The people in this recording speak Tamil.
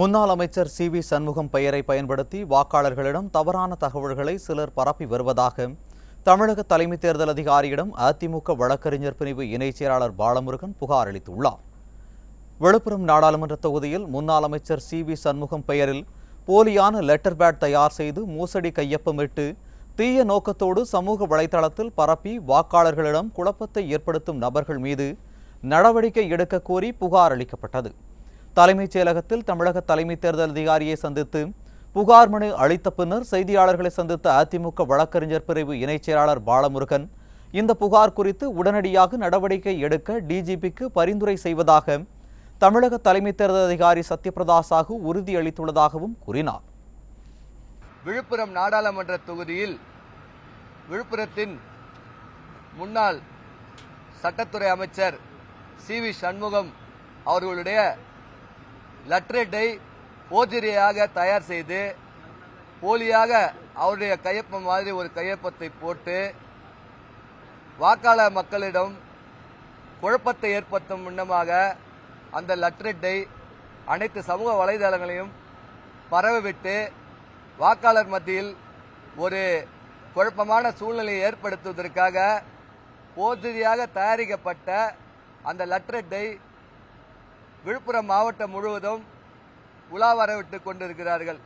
முன்னாள் அமைச்சர் சி வி சண்முகம் பெயரை பயன்படுத்தி வாக்காளர்களிடம் தவறான தகவல்களை சிலர் பரப்பி வருவதாக தமிழக தலைமை தேர்தல் அதிகாரியிடம் அதிமுக வழக்கறிஞர் பிரிவு இணைச் செயலாளர் பாலமுருகன் புகார் அளித்துள்ளார். விழுப்புரம் நாடாளுமன்ற தொகுதியில் முன்னாள் அமைச்சர் சி வி சண்முகம் பெயரில் போலியான லெட்டர் பேட் தயார் செய்து மோசடி கையொப்பமிட்டு தீய நோக்கத்தோடு சமூக வலைதளத்தில் பரப்பி வாக்காளர்களிடம் குழப்பத்தை ஏற்படுத்தும் நபர்கள் மீது நடவடிக்கை எடுக்க கோரி புகார் அளிக்கப்பட்டது. தலைமைச் செயலகத்தில் தமிழக தலைமை தேர்தல் அதிகாரியை சந்தித்து புகார் மனு அளித்த பின்னர் செய்தியாளர்களை சந்தித்த அதிமுக வழக்கறிஞர் பிரிவு இணைச் செயலாளர் பாலமுருகன் இந்த புகார் குறித்து உடனடியாக நடவடிக்கை எடுக்க டிஜிபிக்கு பரிந்துரை செய்வதாக தமிழக தலைமை தேர்தல் அதிகாரி சத்யபிரதா சாஹூ உறுதியளித்துள்ளதாகவும் கூறினார். விழுப்புரம் நாடாளுமன்ற தொகுதியில் விழுப்புரத்தின் முன்னாள் சட்டத்துறை அமைச்சர் சி வி சண்முகம் அவர்களுடைய லெட்ரேட்டை போஜரியாக தயார் செய்து போலியாக அவருடைய கையொப்பம் மாதிரி ஒரு கையொப்பத்தை போட்டு வாக்காளர் மக்களிடம் குழப்பத்தை ஏற்படுத்தும் முன்னமாக அந்த லெட்ரேட்டை அனைத்து சமூக வலைதளங்களையும் பரவவிட்டு வாக்காளர் மத்தியில் ஒரு குழப்பமான சூழ்நிலையை ஏற்படுத்துவதற்காக போதிரியாக தயாரிக்கப்பட்ட அந்த லெட்ரெட்டை விழுப்புரம் மாவட்டம் முழுவதும் உலா வரவிட்டு கொண்டிருக்கிறார்கள்.